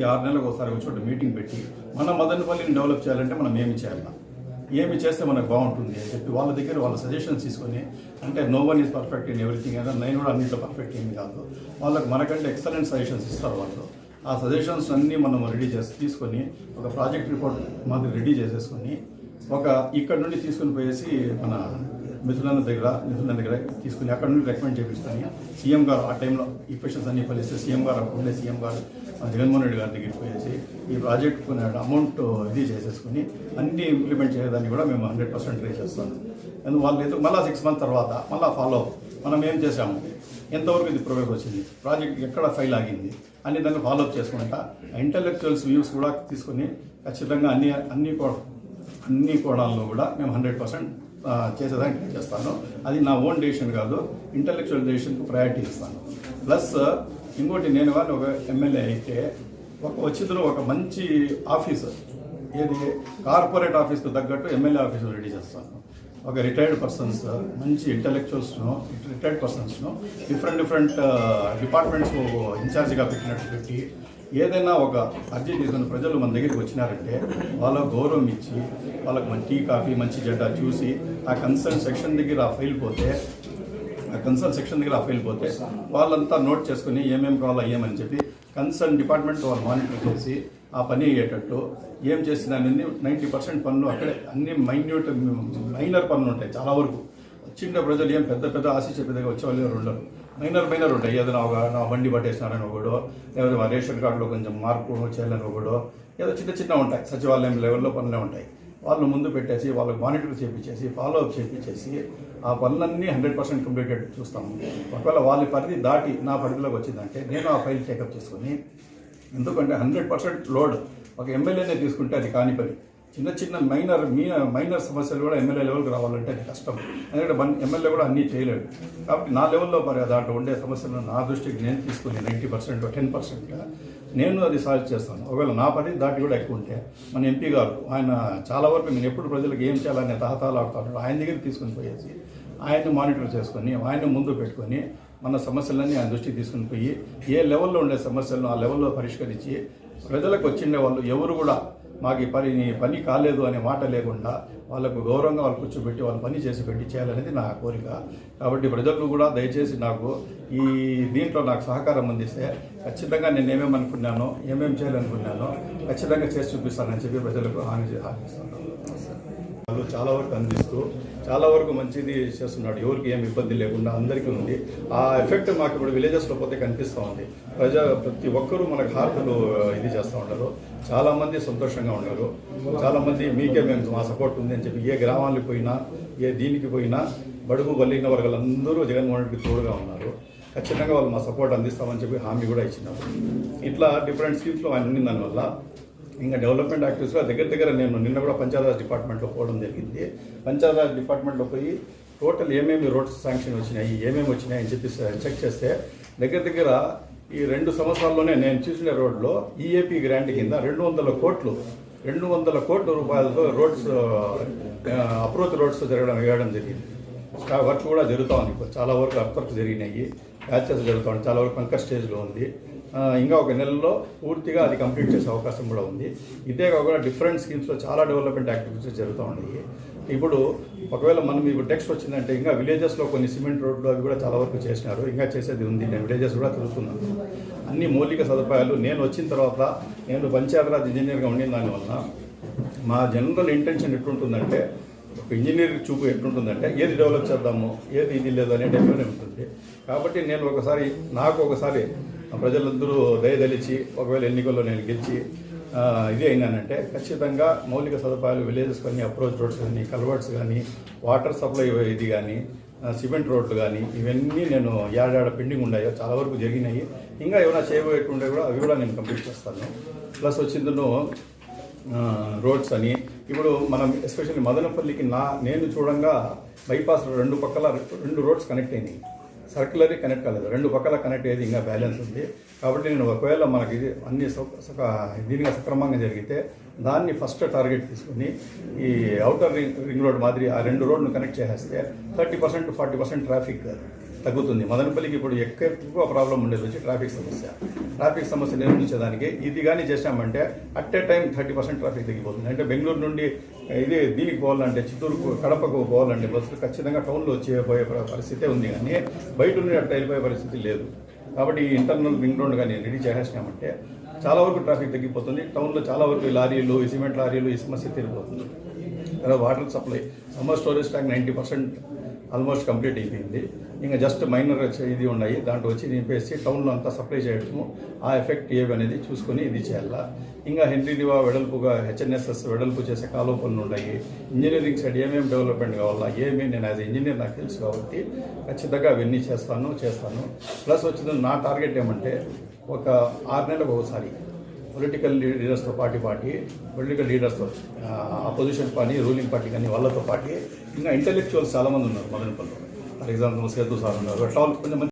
ఈ ఆరు నెలలకు ఒకసారి ఒక చోట మీటింగ్ పెట్టి మన మదనపల్లిని డెవలప్ చేయాలంటే మనం ఏమి చేయాలి? ఏమి చేస్తే మనకు బాగుంటుంది అని చెప్పి వాళ్ళ దగ్గర వాళ్ళ సజెషన్స్ తీసుకొని అంటే no one is perfect in everything అయినా నేను కూడా అన్నింటిలో పర్ఫెక్ట్ ఏమి కాదు. వాళ్ళకి మనకంటే ఎక్సలెంట్ సజెషన్స్ ఇస్తారు వాళ్ళు. ఆ సజెషన్స్ అన్నీ మనం రెడీ చేసి తీసుకొని ఒక ప్రాజెక్ట్ రిపోర్ట్ మాది రెడీ చేసేసుకొని ఒక ఇక్కడ నుండి తీసుకుని పోయేసి మన మిథులన్న దగ్గర మిథులన్న దగ్గర తీసుకుని అక్కడ నుండి రికమెండ్ చేపిస్తాను. సీఎం గారు ఆ టైంలో ఈ క్వశ్చన్స్ అన్ని ఫలిస్తే సీఎం గారు అప్పుడే సీఎం గారు జగన్మోహన్ రెడ్డి గారి దగ్గరికి పోయేసి ఈ ప్రాజెక్ట్ అమౌంట్ ఇది చేసేసుకుని అన్ని ఇంప్లిమెంట్ చేయడానికి కూడా మేము హండ్రెడ్ పర్సెంట్ ట్రై చేస్తాం. ఎందుకు వాళ్ళు ఎందుకు మళ్ళీ సిక్స్ మంత్ తర్వాత మళ్ళీ ఫాలో మనం ఏం చేసాము ఎంతవరకు ఇది ప్రోగ్రెస్ వచ్చింది? ప్రాజెక్ట్ ఎక్కడ ఫైల్ ఆగింది? అన్ని దాన్ని ఫాలో అప్ చేసుకుంటా ఇంటలెక్చువల్స్ వ్యూస్ కూడా తీసుకుని ఖచ్చితంగా అన్ని అన్ని కో అన్ని కోణాల్లో కూడా మేము హండ్రెడ్ పర్సెంట్ చేసేదానికి ట్రై చేస్తాను. అది నా ఓన్ డెసిషన్ కాదు ఇంటలెక్చువల్ డెసిషన్కి ప్రయారిటీ ఇస్తాను. ప్లస్ ఇంకోటి నేను కానీ ఒక ఎమ్మెల్యే అయితే ఒక వచ్చిందో ఒక మంచి ఆఫీసర్ ఏది? కార్పొరేట్ ఆఫీస్కి తగ్గట్టు ఎమ్మెల్యే ఆఫీసు రెడీ చేస్తాను. ఒక రిటైర్డ్ పర్సన్స్ మంచి ఇంటలెక్చువల్స్ను రిటైర్డ్ పర్సన్స్ను డిఫరెంట్ డిఫరెంట్ డిపార్ట్మెంట్స్ ఇన్ఛార్జ్గా పెట్టినట్టు పెట్టి ఏదైనా ఒక అర్జీ తీసుకుని ప్రజలు మన దగ్గరికి వచ్చినారంటే వాళ్ళకు గౌరవం ఇచ్చి వాళ్ళకి మంచి టీ కాఫీ మంచి జడ్డ చూసి ఆ కన్సర్న్ సెక్షన్ దగ్గర ఆ ఫైల్ పోతే ఆ కన్సర్న్ సెక్షన్ దగ్గర ఆ ఫైల్ పోతే వాళ్ళంతా నోట్ చేసుకుని ఏమేమి కావాలో ఏమని చెప్పి కన్సర్న్ డిపార్ట్మెంట్ వాళ్ళు మానిటర్ చేసి ఆ పని అయ్యేటట్టు ఏం చేసినా అన్ని నైంటీ పర్సెంట్ పనులు అక్కడే అన్ని మైన్యూట్ మైనర్ పనులు ఉంటాయి చాలా వరకు. చిన్న ప్రజలు ఏం పెద్ద పెద్ద ఆశించే పెద్దగా వచ్చే వాళ్ళు ఎవరు ఉండరు. మైనర్ మైనర్ ఉంటాయి. ఏదైనా ఒక నా బండి పట్టేసినారని ఒకడో లేదా మా రేషన్ కార్డులో కొంచెం మార్పు చేయాలని ఒకడో ఏదో చిన్న చిన్న ఉంటాయి. సచివాలయం లెవెల్లో పనులే ఉంటాయి. వాళ్ళు ముందు పెట్టేసి వాళ్ళకి మానిటర్ చేపించేసి ఫాలో అప్ చేపించేసి ఆ పనులన్నీ హండ్రెడ్ పర్సెంట్ కంప్లీటెడ్ చూస్తాము. ఒకవేళ వాళ్ళ పరిధి దాటి నా పరిధిలోకి వచ్చిందంటే నేను ఆ ఫైల్ చెకప్ చేసుకొని ఎందుకంటే హండ్రెడ్ పర్సెంట్ లోడ్. ఒక ఎమ్మెల్యేనే తీసుకుంటే అది కాని పని. చిన్న చిన్న మైనర్ మీ మైనర్ సమస్యలు కూడా ఎమ్మెల్యే లెవెల్కి రావాలంటే అది కష్టం. ఎందుకంటే మన ఎమ్మెల్యే కూడా అన్నీ చేయలేడు. కాబట్టి నా లెవెల్లో మరి దాంట్లో ఉండే సమస్యలను నా దృష్టికి నేను తీసుకుని నైంటీ పర్సెంట్ టెన్ పర్సెంట్గా నేను అది సాల్వ్ చేస్తాను. ఒకవేళ నా పని దాటి కూడా ఎక్కువ ఉంటే మన ఎంపీ గారు ఆయన చాలా వరకు నేను ఎప్పుడు ప్రజలకు ఏం చేయాలనే తహతాలాడుతాడు ఆయన దగ్గర తీసుకుని పోయేసి ఆయన్ని మానిటర్ చేసుకొని ఆయన ముందు పెట్టుకొని మన సమస్యలన్నీ ఆయన దృష్టికి తీసుకుని పోయి ఏ లెవెల్లో ఉండే సమస్యలను ఆ లెవెల్లో పరిష్కరించి ప్రజలకు వచ్చిండే వాళ్ళు ఎవరు కూడా మాకు ఈ పని పని కాలేదు అనే మాట లేకుండా వాళ్ళకు గౌరవంగా వాళ్ళు కూర్చోబెట్టి వాళ్ళు పని చేసి పెట్టి చేయాలనేది నా కోరిక. కాబట్టి ప్రజలు కూడా దయచేసి నాకు ఈ దీంట్లో నాకు సహకారం అందిస్తే ఖచ్చితంగా నేను ఏమేమి అనుకున్నానో ఏమేమి చేయాలనుకున్నానో ఖచ్చితంగా చేసి చూపిస్తానని చెప్పి ప్రజలకు హామీ హామీస్తాను వాళ్ళు చాలా వరకు అందిస్తూ చాలా వరకు మంచిది చేస్తున్నాడు. ఎవరికి ఏం ఇబ్బంది లేకుండా అందరికీ ఉంది. ఆ ఎఫెక్ట్ మాకు ఇప్పుడు విలేజెస్లో పోతే కనిపిస్తూ ఉంది. ప్రజా ప్రతి ఒక్కరూ మనకు హార్తలు ఇది చేస్తూ ఉంటారు చాలామంది సంతోషంగా ఉన్నారు. చాలామంది మీకే మేము మా సపోర్ట్ ఉంది అని చెప్పి ఏ గ్రామానికి పోయినా ఏ దీనికి పోయినా బడుగు బలిగిన వర్గాలందరూ జగన్మోహన్ రెడ్డికి తోడుగా ఉన్నారు. ఖచ్చితంగా వాళ్ళు మా సపోర్ట్ అందిస్తామని చెప్పి హామీ కూడా ఇచ్చినారు. ఇట్లా డిఫరెంట్ స్కీమ్స్లో ఆయన ఉంది దానివల్ల ఇంకా డెవలప్మెంట్ యాక్టివిటీస్లో దగ్గర దగ్గర నేను నిన్న కూడా పంచాయతీరాజ్ డిపార్ట్మెంట్లో పోవడం జరిగింది. పంచాయతీరాజ్ డిపార్ట్మెంట్లో పోయి టోటల్ ఏమేమి రోడ్స్ శాంక్షన్ వచ్చినాయి ఏమేమి వచ్చినాయి అని చెప్పి చెక్ చేస్తే దగ్గర దగ్గర ఈ రెండు సంవత్సరాల్లోనే నేను చూసిన రోడ్లో ఈఏపీ గ్రాంట్ కింద రెండు వందల కోట్లు రెండు వందల కోట్ల రూపాయలతో రోడ్స్ అప్రోచ్ రోడ్స్ జరగడం వేయడం జరిగింది. వర్క్ కూడా జరుగుతూ ఉంది. చాలా వరకు అర్త్ వర్క్ జరిగినాయి. ప్యాచెస్ జరుగుతూ ఉంది చాలా వరకు కంకర్ స్టేజ్లో ఉంది. ఇంకా ఒక నెలలో పూర్తిగా అది కంప్లీట్ చేసే అవకాశం కూడా ఉంది. ఇదే కాకుండా డిఫరెంట్ స్కీమ్స్లో చాలా డెవలప్మెంట్ యాక్టివిటీస్ జరుగుతూ ఉన్నాయి. ఇప్పుడు ఒకవేళ మనం ఇప్పుడు టెక్స్ట్ వచ్చిందంటే ఇంకా విలేజెస్లో కొన్ని సిమెంట్ రోడ్లు అవి కూడా చాలా వరకు చేసినారు. ఇంకా చేసేది ఉంది. నేను విలేజెస్ కూడా తిరుగుతున్నాను. అన్ని మౌలిక సదుపాయాలు నేను వచ్చిన తర్వాత నేను పంచాయతీరాజ్ ఇంజనీర్గా ఉండిన దానివల్ల మా జనరల్ ఇంటెన్షన్ ఎట్లుంటుందంటే ఒక ఇంజనీర్ చూపు ఎట్లుంటుందంటే ఏది డెవలప్ చేద్దాము ఏది ఇది లేదు అనే ఉంటుంది. కాబట్టి నేను ఒకసారి నాకు ఒకసారి ప్రజలందరూ దయదలిచి ఒకవేళ ఎన్నికల్లో నేను గెలిచి ఇది అయినానంటే ఖచ్చితంగా మౌలిక సదుపాయాలు విలేజెస్ కానీ అప్రోచ్ రోడ్స్ కానీ కల్వర్ట్స్ కానీ వాటర్ సప్లై ఇది కానీ సిమెంట్ రోడ్లు కానీ ఇవన్నీ నేను ఏడాడ పెండింగ్ ఉన్నాయో చాలా వరకు జరిగినాయి. ఇంకా ఏమైనా చేయబోయేటుండే కూడా అవి కూడా నేను కంప్లీట్ చేస్తాను. ప్లస్ వచ్చిందను రోడ్స్ అని. ఇప్పుడు మనం ఎస్పెషల్లీ మదనపల్లికి నా నేను చూడంగా బైపాస్ రెండు పక్కల రెండు రోడ్స్ కనెక్ట్ అయినాయి. సర్క్యులరీ కనెక్ట్ కాలేదు. రెండు పక్కల కనెక్ట్ అయ్యేది ఇంకా బ్యాలెన్స్ ఉంది. కాబట్టి నేను ఒకవేళ మనకి ఇది అన్ని సక- దీనిగా సక్రమంగా జరిగితే దాన్ని ఫస్ట్ టార్గెట్ తీసుకుని ఈ అవుటర్ రింగ్ రింగ్ రోడ్ మాదిరి ఆ రెండు రోడ్ను కనెక్ట్ చేసేస్తే thirty percent forty percent traffic తగ్గుతుంది. మదనపల్లికి ఇప్పుడు ఎక్కువ ఎక్కువ ప్రాబ్లం ఉండేది వచ్చి ట్రాఫిక్ సమస్య. ట్రాఫిక్ సమస్య నిర్మించేదానికి ఇది కానీ చేసామంటే at a time thirty percent traffic తగ్గిపోతుంది. అంటే బెంగళూరు నుండి ఇది దీనికి పోవాలంటే చిత్తూరుకు కడపకు పోవాలంటే బస్సులు ఖచ్చితంగా టౌన్లో వచ్చేపోయే పరిస్థితే ఉంది కానీ బయట నుండి అట్లా వెళ్ళిపోయే పరిస్థితి లేదు. కాబట్టి ఈ ఇంటర్నల్ రింగ్ రోడ్ కానీ రెడీ చేసేసినామంటే చాలా వరకు ట్రాఫిక్ తగ్గిపోతుంది. టౌన్లో చాలా వరకు లారీలు సిమెంట్ లారీలు ఈ సమస్య తీరిపోతుంది. Water supply summer storage tank ninety percent almost complete అయిపోయింది. ఇంకా జస్ట్ మైనర్ ఇది ఉన్నాయి. దాంట్లో వచ్చి నింపేసి టౌన్లో అంతా సప్లై చేయడము ఆ ఎఫెక్ట్ ఏవి అనేది చూసుకొని ఇది చేయాలా. ఇంకా హెన్రీ లివా వెడల్పుగా హెచ్ఎన్ఎస్ఎస్ వెడల్పు చేసే కాలువ పనులు ఉన్నాయి. ఇంజనీరింగ్ సైడ్ ఏమేమి డెవలప్మెంట్ కావాలా ఏమి నేను యాజ్ ఇంజనీర్ నాకు తెలుసు కాబట్టి ఖచ్చితంగా అవన్నీ చేస్తాను చేస్తాను. ప్లస్ వచ్చింది నా టార్గెట్ ఏమంటే ఒక ఆరు నెలలకు ఒకసారి పొలిటికల్ లీడర్స్తో పార్టీ పార్టీ పొలిటికల్ లీడర్స్తో అపోజిషన్ పార్టీ రూలింగ్ పార్టీ కానీ వాళ్ళతో పాటు ఇంకా ఇంటలెక్చువల్స్ చాలామంది ఉన్నారు మదనపల్లిలో. ఫర్ ఎగ్జాంపుల్ సేతు సార్ ఉన్నారు అట్లా కొంచెం